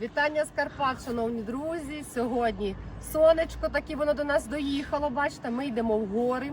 Вітання з Карпат, шановні друзі. Сьогодні сонечко, таке воно до нас доїхало. Бачите, ми йдемо в гори.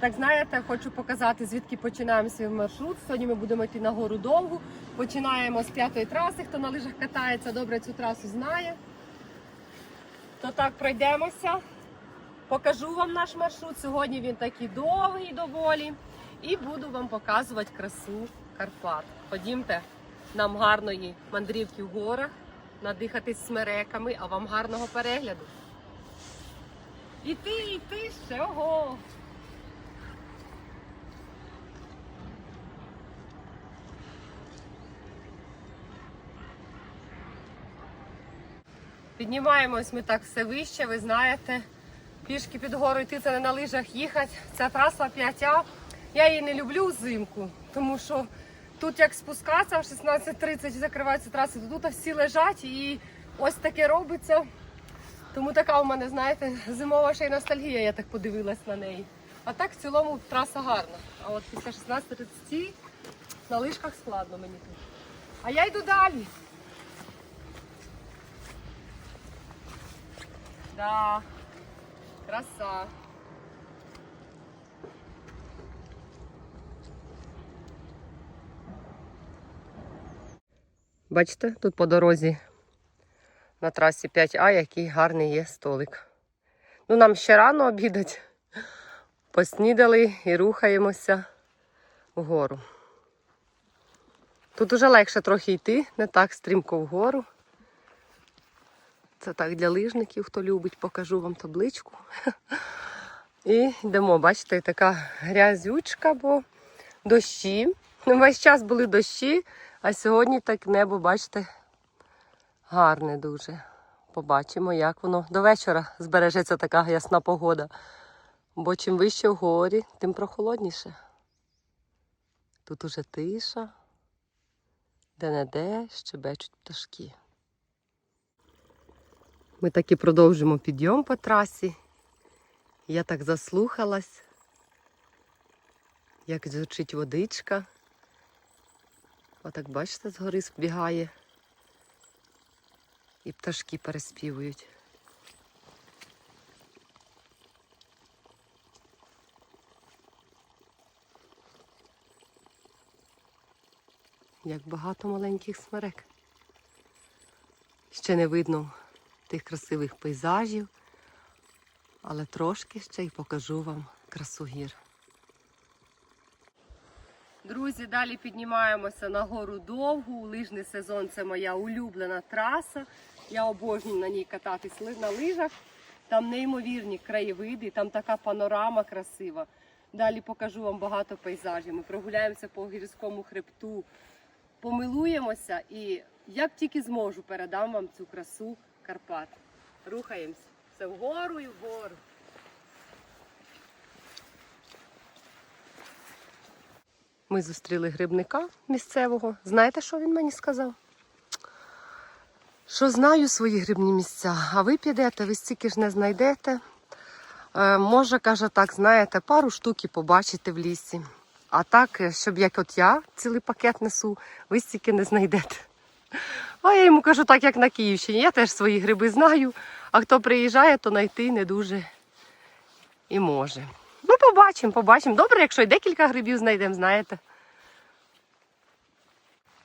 Так знаєте, хочу показати, звідки починаємо свій маршрут. Сьогодні ми будемо йти на гору довгу. Починаємо з п'ятої траси. Хто на лижах катається, добре цю трасу знає. То так пройдемося. Покажу вам наш маршрут. Сьогодні він такий довгий доволі. І буду вам показувати красу Карпат. Ходімте, нам гарної мандрівки в горах, надихатись смереками, а вам гарного перегляду. І ти, і ти з чого? Піднімаємось ми так все вище, ви знаєте. Пішки під гору йти це не на лижах їхати. Ця траса 5А. Я її не люблю взимку, тому що тут як спускатися в 16.30 закриваються траси, то тут всі лежать і ось таке робиться. Тому така у мене, знаєте, зимова ще й ностальгія, я так подивилась на неї. А так в цілому траса гарна. А от після 16.30 на лижках складно мені тут. А я йду далі. Да, краса. Бачите, тут по дорозі на трасі 5А, який гарний є столик. Ну, нам ще рано обідать. Поснідали і рухаємося вгору. Тут уже легше трохи йти, не так стрімко вгору. Це так для лижників, хто любить, покажу вам табличку. І йдемо, бачите, така грязючка, бо дощі. Весь час були дощі, а сьогодні так небо, бачите, гарне дуже. Побачимо, як воно до вечора збережеться така ясна погода. Бо чим вище в горі, тим прохолодніше. Тут уже тиша, де-не-де щебечуть пташки. Ми так і продовжимо підйом по трасі. Я так заслухалась, як звучить водичка. Отак, бачите, згори збігає. І пташки переспівують. Як багато маленьких смерек. Ще не видно тих красивих пейзажів, але трошки ще й покажу вам красу гір. Друзі, далі піднімаємося на гору довгу. Лижний сезон це моя улюблена траса. Я обожнюю на ній кататись на лижах. Там неймовірні краєвиди, там така панорама красива. Далі покажу вам багато пейзажів. Ми прогуляємося по гірському хребту, помилуємося і як тільки зможу, передам вам цю красу Карпат. Рухаємось. Все вгору і вгору. Ми зустріли грибника місцевого. Знаєте, що він мені сказав? Що знаю свої грибні місця, а ви підете, ви стільки ж не знайдете. Е, може, каже, так, знаєте, пару штук і побачите в лісі. А так, е, щоб як от я цілий пакет несу, ви стільки не знайдете. А я йому кажу, так як на Київщині. Я теж свої гриби знаю, а хто приїжджає, то знайти не дуже і може. Побачимо, побачимо. Добре, якщо й декілька грибів знайдемо, знаєте.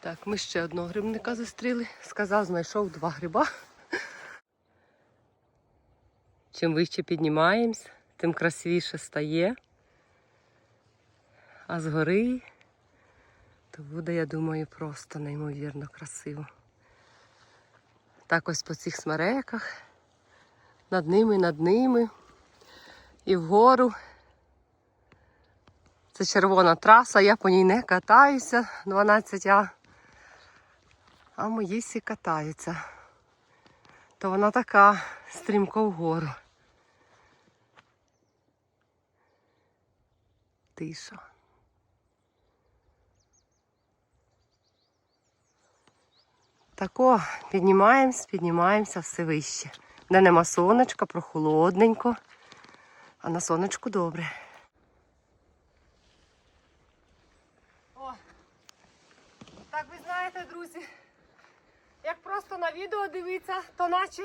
Так, ми ще одного грибника зустріли. Сказав, знайшов два гриба. Чим вище піднімаємось, тим красивіше стає. А згори то буде, я думаю, просто неймовірно красиво. Так ось по цих смереках, над ними, над ними і вгору. Це червона траса, я по ній не катаюся 12А. А мої всі катаються. То вона така стрімко вгору. Тиша. Тако піднімаємось, піднімаємося все вище. Де нема сонечка, прохолодненько, а на сонечку добре. О, так ви знаєте, друзі, як просто на відео дивитися, то наче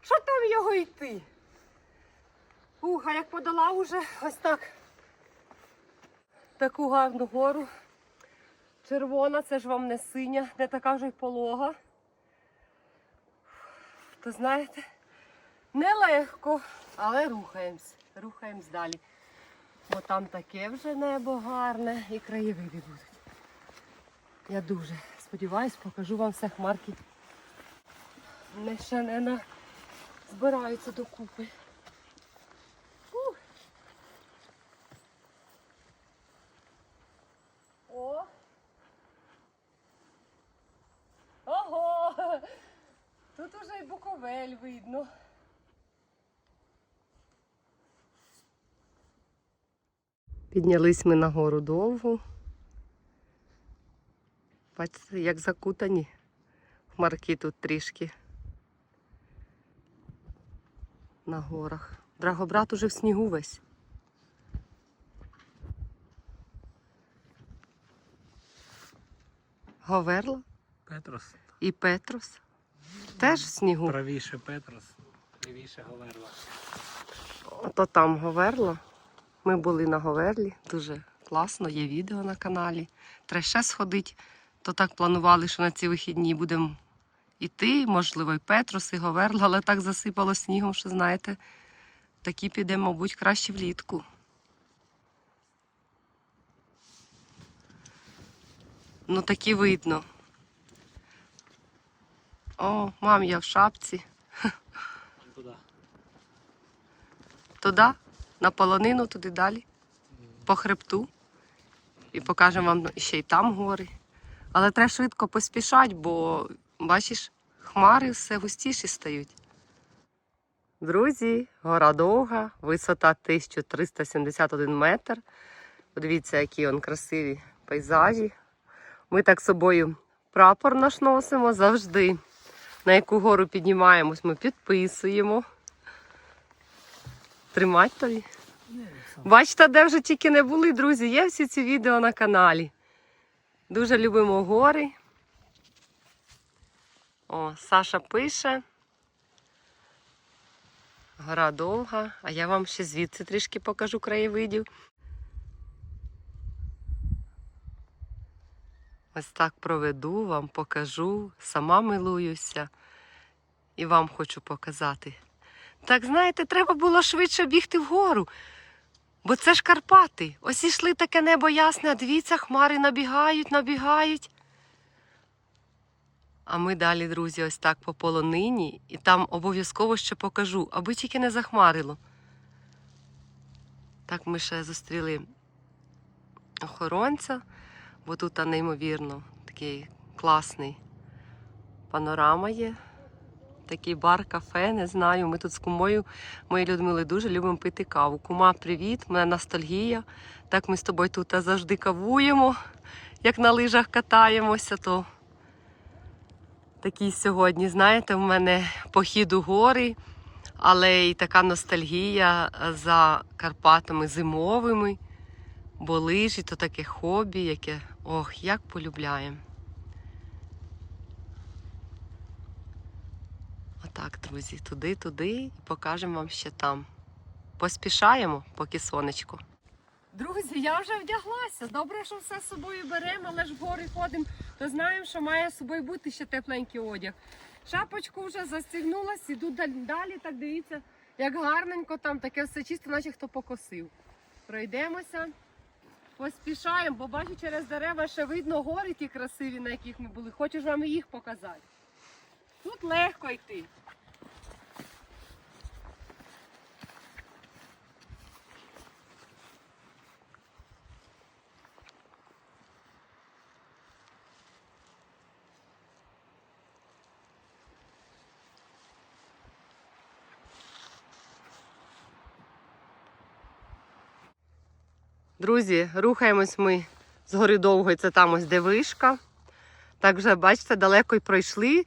що там його йти? Ух, а як подала уже ось так. Таку гарну гору. Червона, це ж вам не синя, не така вже й полога. То знаєте, нелегко, але рухаємось, рухаємось далі. Бо там таке вже небо гарне і краєвиди будуть. Я дуже сподіваюсь, покажу вам все хмарки. Не ще не на... збираються докупи. О! Ого! Тут уже й буковель видно. Піднялись ми на гору довгу. Бачите, як закутані хмарки тут трішки на горах. Драгобрат уже в снігу весь. Говерла Петрос. і Петрос. Теж в снігу. Правіше Петрос, лівіше Говерла. Ото там Говерла. Ми були на Говерлі. Дуже класно, є відео на каналі. Треба ще сходити. То так планували, що на ці вихідні будемо йти, можливо, і Петрос, і Говерла, але так засипало снігом, що знаєте, такі підемо, мабуть, краще влітку. Ну, такі видно. О, мам, я в шапці. Туди. Туди, на полонину, туди далі, по хребту. І покажемо вам ще й там гори. Але треба швидко поспішати, бо бачиш, хмари все густіші стають. Друзі, гора довга, висота 1371 метр. Подивіться, які он красиві пейзажі. Ми так з собою прапор наш носимо завжди. На яку гору піднімаємось, ми підписуємо. Тримать тобі. Бачите, де вже тільки не були, друзі, є всі ці відео на каналі. Дуже любимо гори. О, Саша пише. Гора довга, а я вам ще звідси трішки покажу краєвидів. Ось так проведу, вам покажу, сама милуюся і вам хочу показати. Так знаєте, треба було швидше бігти вгору. Бо це ж Карпати. Ось ішли таке небо ясне, а дивіться, хмари набігають, набігають. А ми далі, друзі, ось так по полонині, і там обов'язково ще покажу, аби тільки не захмарило. Так ми ще зустріли охоронця, бо тут неймовірно такий класний панорама є. Такий бар, кафе, не знаю. Ми тут з кумою, моєю Людмилою, дуже любимо пити каву. Кума, привіт, мене ностальгія. Так ми з тобою тут завжди кавуємо, як на лижах катаємося, то такий сьогодні, знаєте, в мене похід у гори, але й така ностальгія за Карпатами зимовими, бо лижі то таке хобі, яке ох, як полюбляємо. Отак, друзі, туди, туди і покажемо вам ще там. Поспішаємо, поки сонечко. Друзі, я вже вдяглася. Добре, що все з собою беремо, але ж в гори ходимо, то знаємо, що має з собою бути ще тепленький одяг. Шапочку вже застігнулась, іду далі, так дивіться, як гарненько там, таке все чисто, наче хто покосив. Пройдемося, поспішаємо, бо бачу, через дерева ще видно гори ті красиві, на яких ми були. Хочу ж вам їх показати. Тут легко йти. Друзі, рухаємось ми з гори довгої, це там ось де вишка. Так вже, бачите, далеко й пройшли.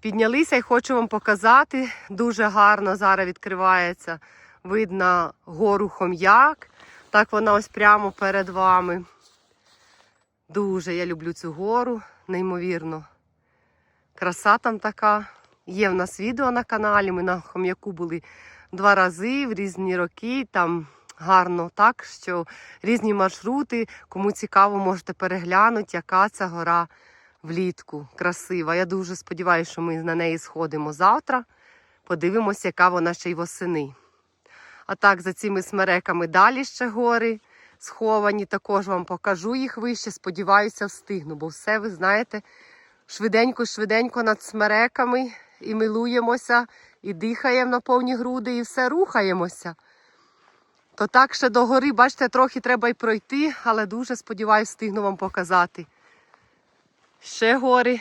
Піднялися і хочу вам показати. Дуже гарно зараз відкривається. Видно гору Хом'як. Так вона ось прямо перед вами. Дуже я люблю цю гору, неймовірно. Краса там така. Є в нас відео на каналі. Ми на хом'яку були два рази в різні роки. Там гарно так, що різні маршрути. Кому цікаво, можете переглянути, яка ця гора влітку. Красива. Я дуже сподіваюся, що ми на неї сходимо завтра. Подивимося, яка вона ще й восени. А так, за цими смереками далі ще гори сховані. Також вам покажу їх вище. Сподіваюся, встигну, бо все, ви знаєте, швиденько-швиденько над смереками і милуємося, і дихаємо на повні груди, і все рухаємося. То так ще до гори, бачите, трохи треба й пройти, але дуже сподіваюся, встигну вам показати. Ще гори,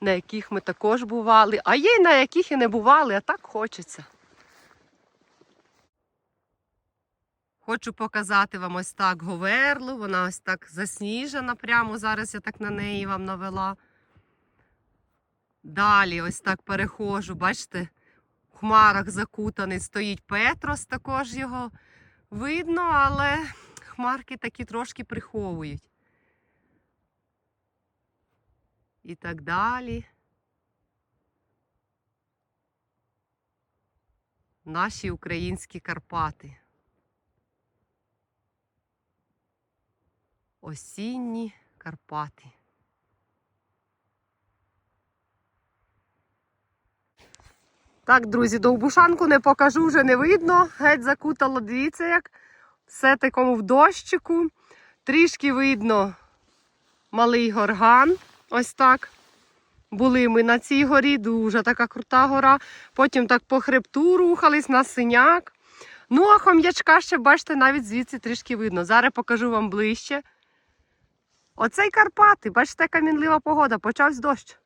на яких ми також бували, а є й на яких і не бували, а так хочеться. Хочу показати вам ось так говерлу. Вона ось так засніжена прямо. Зараз я так на неї вам навела. Далі ось так перехожу. Бачите, хмарах закутаний стоїть Петрос, також його видно, але хмарки такі трошки приховують. І так далі. Наші українські Карпати. Осінні Карпати. Так, друзі, довбушанку не покажу, вже не видно. Геть закутало, дивіться, як все такому в дощику. Трішки видно малий горган. Ось так. Були ми на цій горі, дуже така крута гора. Потім так по хребту рухались на синяк. Ну, а хом'ячка ще, бачите, навіть звідси трішки видно. Зараз покажу вам ближче. Оцей Карпати, бачите, яка мінлива погода, почався дощ.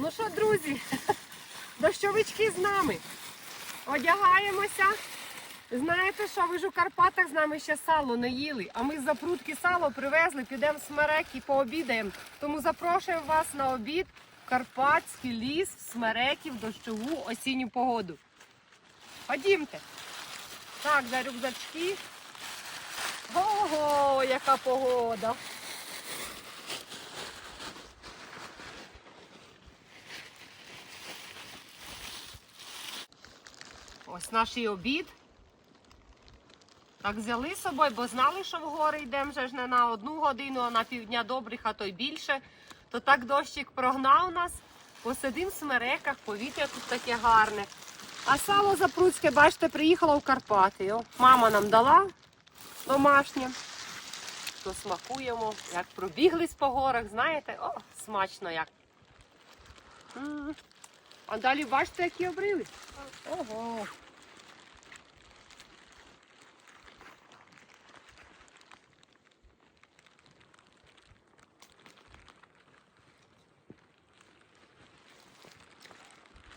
Ну що, друзі, дощовички з нами. Одягаємося. Знаєте що, ви ж у Карпатах з нами ще сало не їли, а ми з запрудки сало привезли, підемо в смерек і пообідаємо. Тому запрошуємо вас на обід в Карпатський ліс, в смереки, в дощову осінню погоду. Ходімте. Так, за рюкзачки. Ого, яка погода! Наш обід. Так взяли з собою, бо знали, що в гори йдемо вже ж не на одну годину, а на півдня добрих, а то й більше. То так дощик прогнав нас. Посидим в смереках, повітря тут таке гарне. А сало запруцьке, бачите, приїхало в Карпати. О, мама нам дала домашнє. То смакуємо, як пробіглись по горах, знаєте, о, смачно як. М. А далі бачите, які обриви. Ого.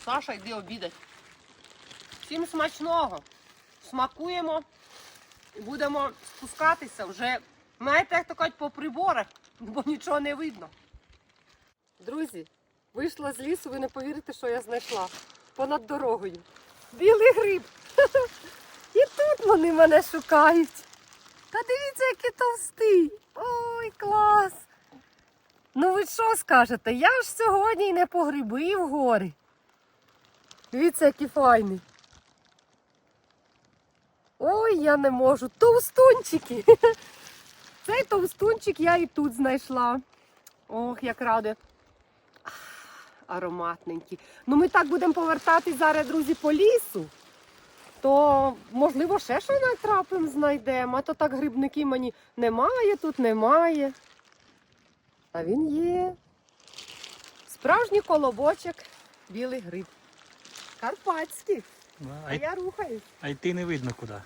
Саша, йди обідать. Всім смачного. Смакуємо і будемо спускатися вже. Знаєте, як то кажуть, по приборах, бо нічого не видно. Друзі, вийшла з лісу, ви не повірите, що я знайшла. Понад дорогою. Білий гриб. І тут вони мене шукають. Та дивіться, який товстий. Ой, клас. Ну ви що скажете? Я ж сьогодні й не погрибив в гори. Дивіться, який файний. Ой, я не можу. Товстунчики. Цей товстунчик я і тут знайшла. Ох, як рада. Ароматненькі. Ну, ми так будемо повертатись зараз, друзі, по лісу. То, можливо, ще що натрапимо, знайдемо. А то так грибники мені немає, тут немає. А він є. Справжній колобочок, білий гриб. Карпатський. Ну, А А, й- я рухаюсь. а йти не видно куди.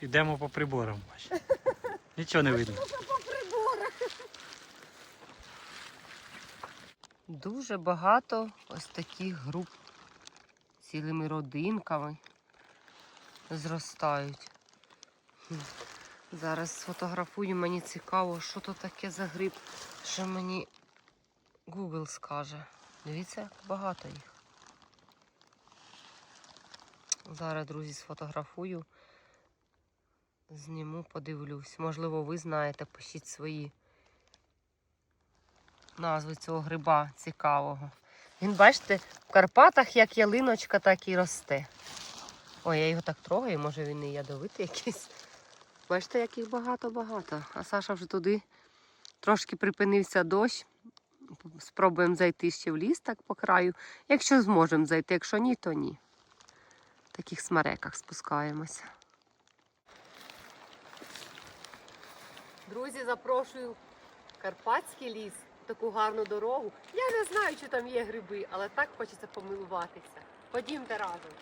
Йдемо по приборам. бач. Нічого не видно. по приборах. Дуже багато ось таких груп цілими родинками зростають. Зараз сфотографую, мені цікаво, що то таке за гриб, що мені Google скаже. Дивіться, як багато їх. Зараз, друзі, сфотографую. Зніму, подивлюсь. Можливо, ви знаєте, пишіть свої назви цього гриба цікавого. Він, бачите, в Карпатах як ялиночка, так і росте. Ой, я його так трогаю, може він і ядовитий якийсь. Бачите, як їх багато-багато. А Саша вже туди трошки припинився дощ. Спробуємо зайти ще в ліс так по краю. Якщо зможемо зайти, якщо ні, то ні. Таких смереках спускаємося. Друзі, запрошую в Карпатський ліс, таку гарну дорогу. Я не знаю, чи там є гриби, але так хочеться помилуватися. Ходімте разом.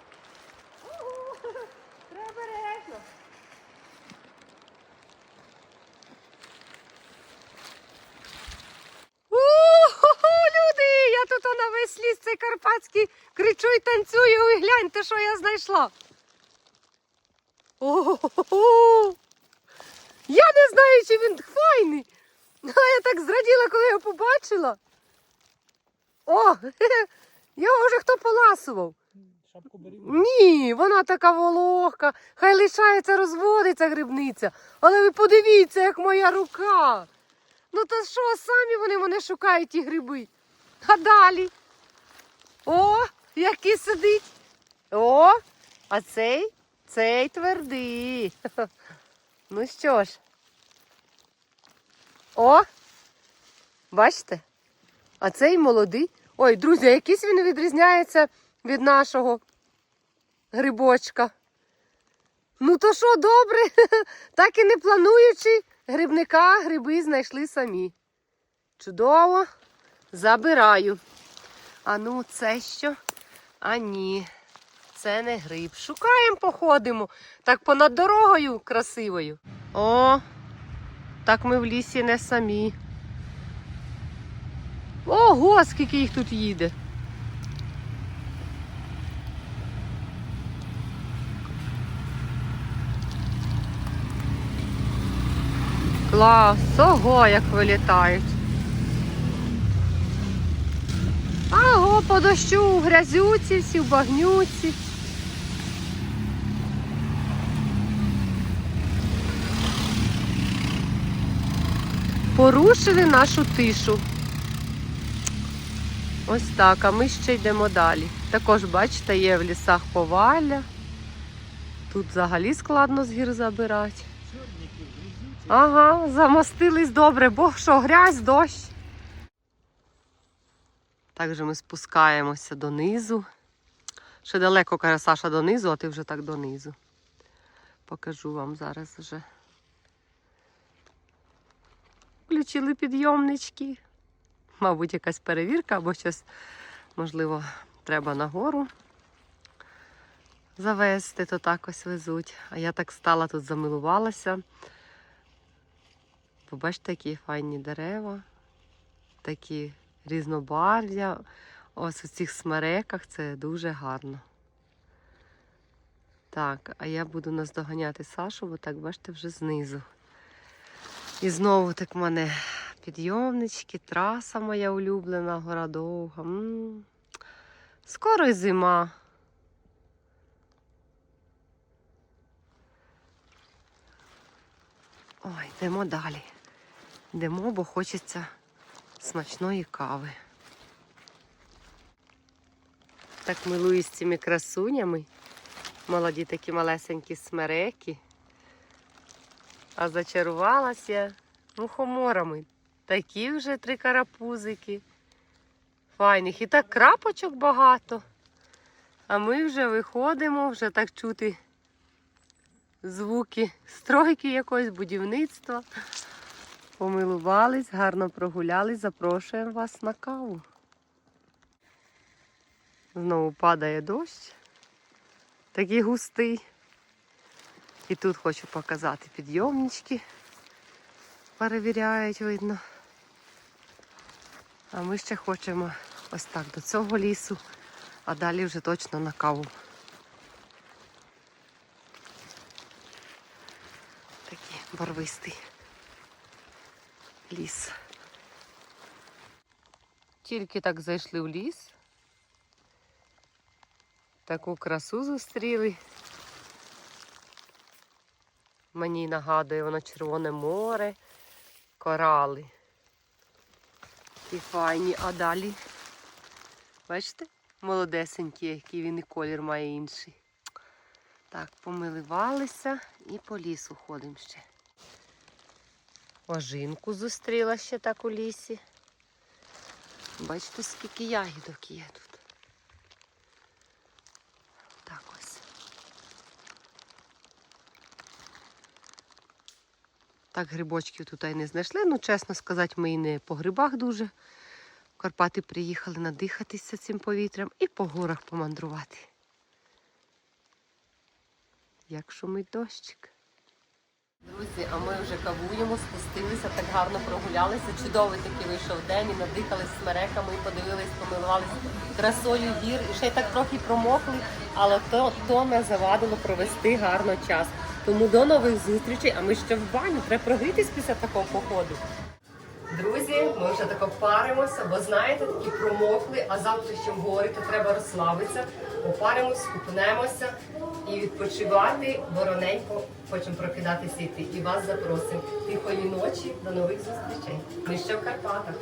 Треба бережно. Я тут на весь ліс цей карпатський кричу і танцюю. Ви гляньте, що я знайшла. О-хо-хо! Я не знаю, чи він файний. А я так зраділа, коли його побачила. О, його вже хто поласував. Шапку. Ні, вона така вологка, хай лишається, розводиться грибниця. Але ви подивіться, як моя рука. Ну то що, самі вони мене шукають ті гриби. А далі. О, який сидить. О, а цей, цей твердий. Ну що ж. О, бачите? А цей молодий. Ой, друзі, а якийсь він відрізняється від нашого грибочка. Ну то що, добре, так і не плануючи, грибника гриби знайшли самі. Чудово, забираю. А ну, це що? А ні, це не гриб. Шукаємо, походимо. Так понад дорогою красивою. О, так ми в лісі не самі. Ого, скільки їх тут їде. Клас, ого, як вилітають. Аго, по дощу, у грязюці, всі в багнюці. Порушили нашу тишу. Ось так, а ми ще йдемо далі. Також, бачите, є в лісах повалля. Тут взагалі складно з гір забирати. Ага, замостились добре, бо що грязь, дощ. Так же ми спускаємося донизу. Ще далеко, каже Саша, донизу, а ти вже так донизу. Покажу вам зараз вже. Включили підйомнички. Мабуть, якась перевірка або щось, можливо, треба нагору завести, то так ось везуть. А я так стала тут, замилувалася. Побачите, які файні дерева, такі різнобарв'я. Ось у цих смереках це дуже гарно. Так, а я буду наздоганяти Сашу, бо так, бачите, вже знизу. І знову так в мене підйомнички, траса моя улюблена, гора довга. М. Скоро й зима. Ой, йдемо далі. Йдемо, бо хочеться смачної кави. Так милуюсь цими красунями. Молоді такі малесенькі смереки. А зачарувалася мухоморами. Такі вже три карапузики. Файних. І так крапочок багато. А ми вже виходимо, вже так чути звуки стройки якогось, будівництва. Помилувались, гарно прогулялись, запрошуємо вас на каву. Знову падає дощ, такий густий. І тут хочу показати підйомнички. Перевіряють, видно. А ми ще хочемо ось так до цього лісу, а далі вже точно на каву. Такий барвистий ліс. Тільки так зайшли в ліс. Таку красу зустріли. Мені нагадує воно Червоне море, корали. Такі файні, а далі. Бачите? Молодесенькі, який він і колір має інший. Так, помиливалися і по лісу ходимо ще. Ожинку зустріла ще так у лісі. Бачите, скільки ягідок є тут. Так ось. Так, грибочків тут і не знайшли. Ну, чесно сказати, ми і не по грибах дуже. В Карпати приїхали надихатися цим повітрям і по горах помандрувати. Як шумить дощик. Друзі, а ми вже кавуємо, спустилися, так гарно прогулялися. Чудовий такий вийшов день і надихались смереками, і подивились, помилувалися красою гір. І ще й так трохи промокли, але то, то не завадило провести гарно час. Тому до нових зустрічей, а ми ще в баню. Треба прогрітись після такого походу. Друзі, ми вже тако паримося, бо знаєте, такі промокли, а завтра ще в гори, то треба розслабитися, попаримось, купнемося і відпочивати вороненько. Хочемо прокидатися йти. І вас запросимо. Тихої ночі, до нових зустрічей. Ми ще в Карпатах.